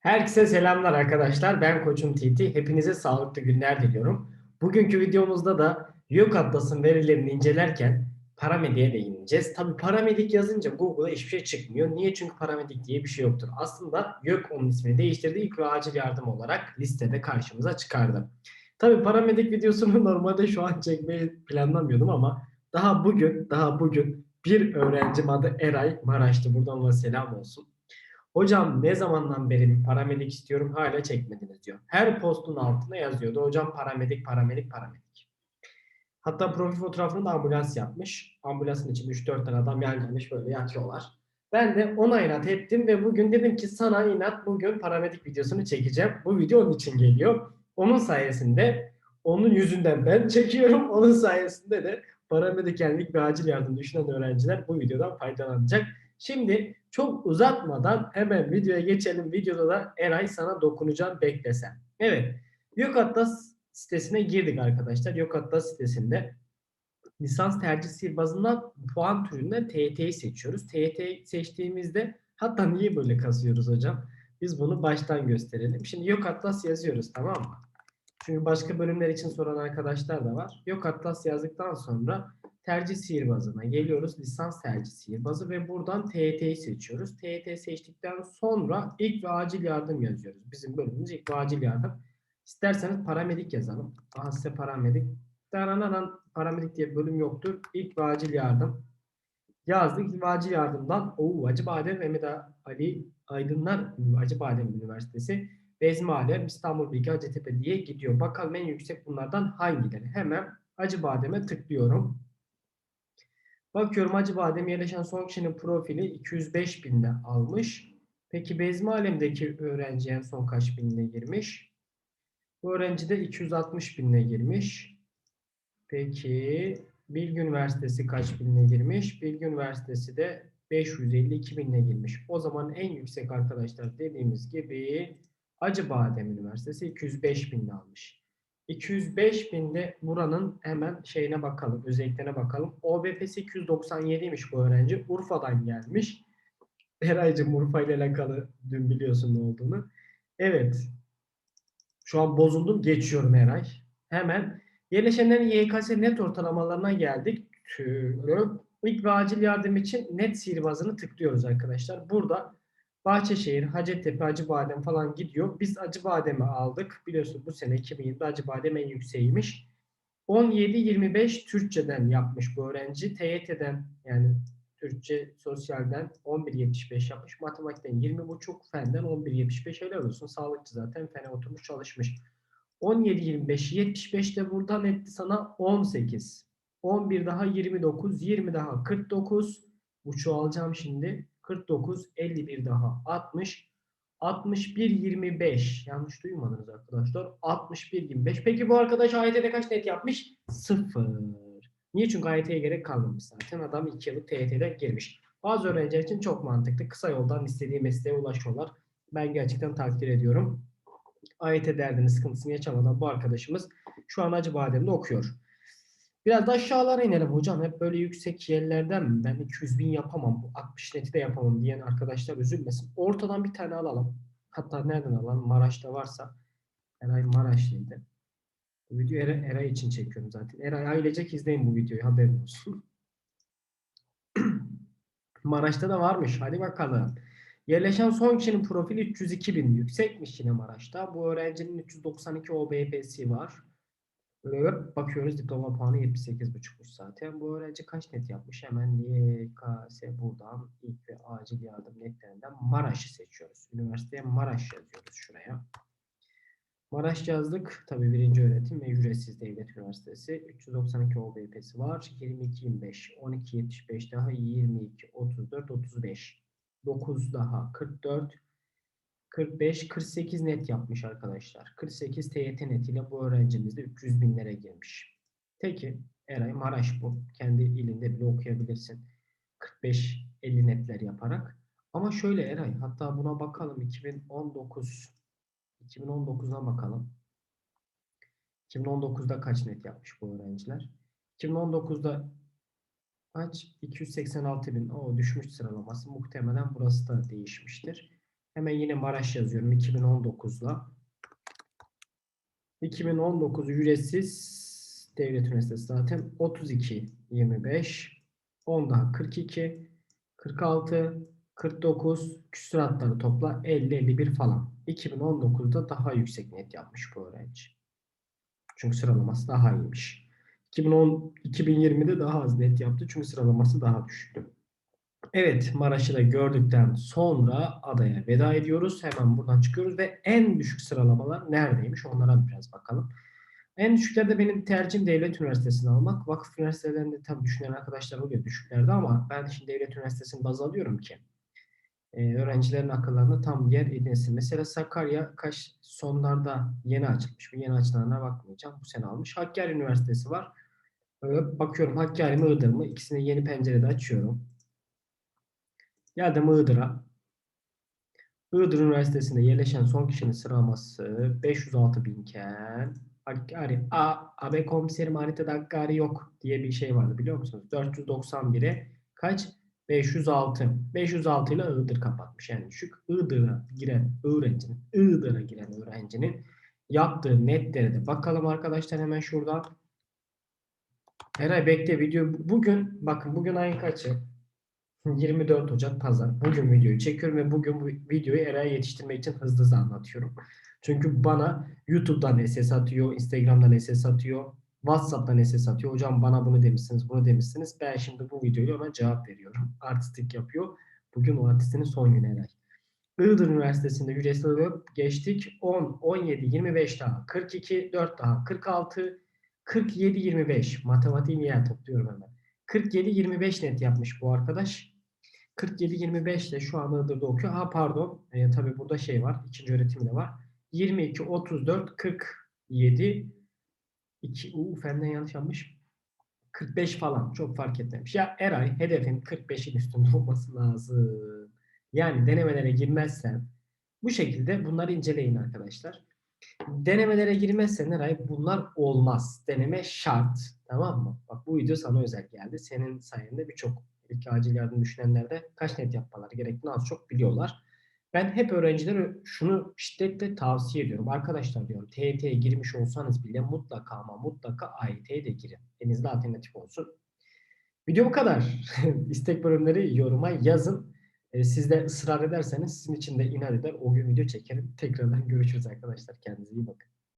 Herkese selamlar arkadaşlar. Ben Koçum TT. Hepinize sağlıklı günler diliyorum. Bugünkü videomuzda da YÖK Atlas'ın verilerini incelerken paramediğe değineceğiz. Tabi paramedik yazınca Google'a hiçbir şey çıkmıyor. Niye? Çünkü paramedik diye bir şey yoktur. Aslında YÖK onun ismini değiştirdi. İlk ve acil yardım olarak listede karşımıza çıkardı. Tabi paramedik videosunu normalde şu an çekmeyi planlamıyordum ama daha bugün, daha bugün bir öğrencim adı Eray Maraş'tı. Buradan ona selam olsun. Hocam ne zamandan beri paramedik istiyorum hala çekmediniz diyor. Her postun altına yazıyordu. Hocam paramedik, paramedik, paramedik. Hatta profil fotoğrafını da ambulans yapmış. Ambulansın içinde 3-4 tane adam yan gelmiş böyle yatıyorlar. Ben de ona inat ettim ve bugün dedim ki sana inat bugün paramedik videosunu çekeceğim. Bu video onun için geliyor. Onun sayesinde onun yüzünden ben çekiyorum. Onun sayesinde de paramedikenlik ve acil yardım düşünen öğrenciler bu videodan faydalanacak. Şimdi çok uzatmadan hemen videoya geçelim. Videoda da Eray sana dokunacağım beklesen. Evet. Yok Atlas sitesine girdik arkadaşlar. Yok Atlas sitesinde lisans tercih sihirbazından puan türünden TYT'yi seçiyoruz. TYT seçtiğimizde hatta niye böyle kazıyoruz hocam? Biz bunu baştan gösterelim. Şimdi Yok Atlas yazıyoruz tamam mı? Çünkü başka bölümler için soran arkadaşlar da var. Yok Atlas yazdıktan sonra tercih sihirbazına geliyoruz. Lisans tercih sihirbazı ve buradan TYT'yi seçiyoruz. TYT seçtikten sonra ilk ve acil yardım yazıyoruz. Bizim bölümümüz ilk ve acil yardım. İsterseniz paramedik yazalım. Aha size paramedik. Darananan paramedik diye bir bölüm yoktur. İlk ve acil yardım. Yazdık. İlk ve acil yardımdan Oo, Acıbadem Mehmet Ali Aydınlar Acıbadem Üniversitesi Bezmi Alem İstanbul Bilgi Hacettepe diye gidiyor. Bakalım en yüksek bunlardan hangileri? Hemen Acıbadem'e tıklıyorum. Bakıyorum Acıbadem yerleşen son kişinin profili 205 binde almış. Peki Bezmi Alem'deki öğrenci en son kaç binine girmiş? Bu öğrenci de 260 binine girmiş. Peki Bilgi Üniversitesi kaç binine girmiş? Bilgi Üniversitesi de 552 binine girmiş. O zaman en yüksek arkadaşlar dediğimiz gibi Acıbadem Üniversitesi 205 binde almış. 205 binde buranın hemen şeyine bakalım, özelliklerine bakalım. OBP'si 297'ymiş bu öğrenci. Urfa'dan gelmiş. Eraycığım Urfa ile alakalı dün biliyorsun ne olduğunu. Evet. Şu an bozuldum. Geçiyorum Eray. Hemen yerleşenlerin YKS net ortalamalarına geldik. Tüh. İlk ve acil yardım için net sihirbazını tıklıyoruz arkadaşlar. Burada Bahçeşehir, Hacettepe, Acıbadem falan gidiyor. Biz Acıbadem'i aldık. Biliyorsunuz bu sene 2020'de Acıbadem en yükseğiymiş. 17-25 Türkçeden yapmış bu öğrenci. TYT'den yani Türkçe sosyalden 11.75 yapmış. Matematikten 20.5, fenden 11.75 helal olsun. Sağlıkçı zaten fene oturmuş çalışmış. 17-25, 75 de buradan etti sana 18. 11 daha 29, 20 daha 49. Uçu alacağım şimdi. 49, 51 daha 60, 61, 25. Yanlış duymadınız arkadaşlar. 61, 25. Peki bu arkadaş AYT'de kaç net yapmış? 0. Niye? Çünkü AYT'ye gerek kalmamış zaten. Adam 2 yıllık TYT'de girmiş. Bazı öğrenciler için çok mantıklı. Kısa yoldan istediği mesleğe ulaşıyorlar. Ben gerçekten takdir ediyorum. AYT derdini, sıkıntısını yaşamadan bu arkadaşımız şu an Acıbadem'de okuyor. Biraz da aşağılara inelim hocam. Hep böyle yüksek yerlerden mi? Ben 200 bin yapamam. Bu 60 neti de yapamam diyen arkadaşlar üzülmesin. Ortadan bir tane alalım. Hatta nereden alalım? Maraş'ta varsa. Eray Maraşlıydı. Bu videoyu Eray, Eray için çekiyorum zaten. Eray ailecek izleyin bu videoyu. Haberin olsun. Maraş'ta da varmış. Hadi bakalım. Yerleşen son kişinin profili 302 bin. Yüksekmiş yine Maraş'ta. Bu öğrencinin 392 OBP'si var. Bakıyoruz diploma puanı 78,5'muş zaten. Bu öğrenci kaç net yapmış? Hemen YKS buradan ilk ve acil yardım netlerinden Maraş'ı seçiyoruz. Üniversiteye Maraş yazıyoruz şuraya. Maraş yazdık. Tabii birinci öğretim ve ücretsiz devlet üniversitesi. 392 OBP'si var. 22-25, 12-75 daha 22, 34, 35. 9 daha 44, 45, 48 net yapmış arkadaşlar. 48 TYT netiyle bu öğrencimiz de 300 binlere girmiş. Peki Eray Maraş bu. Kendi ilinde bile okuyabilirsin. 45-50 netler yaparak. Ama şöyle Eray hatta buna bakalım 2019 2019'a bakalım. 2019'da kaç net yapmış bu öğrenciler? 2019'da kaç? 286 bin. O düşmüş sıralaması. Muhtemelen burası da değişmiştir. Hemen yine Maraş yazıyorum 2019'la. 2019 ücretsiz devlet üniversitesi zaten 32 25 10 daha 42 46 49 küsuratları topla 50 51 falan. 2019'da daha yüksek net yapmış bu öğrenci. Çünkü sıralaması daha iyiymiş. 2010 2020'de daha az net yaptı çünkü sıralaması daha düşüktü. Evet, Maraş'ı da gördükten sonra adaya veda ediyoruz. Hemen buradan çıkıyoruz ve en düşük sıralamalar neredeymiş onlara biraz bakalım. En düşüklerde benim tercihim devlet üniversitesini almak. Vakıf üniversitelerinde tabii düşünen arkadaşlar oluyor düşüklerde ama ben şimdi devlet üniversitesini baz alıyorum ki e, öğrencilerin akıllarına tam yer edinsin. Mesela Sakarya kaç sonlarda yeni açılmış. Bu yeni açılanlara bakmayacağım. Bu sene almış. Hakkari Üniversitesi var. Böyle bakıyorum Hakkari mi Iğdır mı? İkisini yeni pencerede açıyorum. Geldim Iğdır'a. Iğdır Üniversitesi'nde yerleşen son kişinin sıralaması 506 binken Hakkari, A, AB komiserim haritada Hakkari yok diye bir şey vardı biliyor musunuz? 491'e kaç? 506. 506 ile Iğdır kapatmış yani düşük. Iğdır'a giren öğrencinin, Iğdır'a giren öğrencinin yaptığı netlere de bakalım arkadaşlar hemen şurada. Eray bekle video. Bugün bakın bugün ayın kaçı? 24 Ocak Pazar. Bugün videoyu çekiyorum ve bugün bu videoyu Eray'a yetiştirmek için hızlı hızlı anlatıyorum. Çünkü bana YouTube'dan SS atıyor, Instagram'dan SS atıyor, WhatsApp'tan SS atıyor. Hocam bana bunu demişsiniz, bunu demişsiniz. Ben şimdi bu videoyu hemen cevap veriyorum. Artistik yapıyor. Bugün o artistinin son günü Eray. Iğdır Üniversitesi'nde ücretsiz alıp geçtik. 10, 17, 25 daha, 42, 4 daha, 46, 47, 25. Matematiğini yer topluyorum hemen. 47-25 net yapmış bu arkadaş. 47-25 de şu an Iğdır'da okuyor. Ha pardon. E, tabii burada şey var. ikinci öğretim de var. 22, 34, 47 2, uu fenden yanlış yapmış. 45 falan. Çok fark etmemiş. Ya Eray hedefin 45'in üstünde olması lazım. Yani denemelere girmezsen bu şekilde bunları inceleyin arkadaşlar. Denemelere girmezsen Eray bunlar olmaz. Deneme şart. Tamam mı? Bak bu video sana özel geldi. Senin sayende birçok ilk acil yardım düşünenler de kaç net yapmaları gerektiğini az çok biliyorlar. Ben hep öğrencilere şunu şiddetle tavsiye ediyorum. Arkadaşlar diyorum TYT'ye girmiş olsanız bile mutlaka ama mutlaka AYT'ye de girin. Elinizde alternatif olsun. Video bu kadar. İstek bölümleri yoruma yazın. E, siz de ısrar ederseniz sizin için de inat eder. O gün video çekerim. Tekrardan görüşürüz arkadaşlar. Kendinize iyi bakın.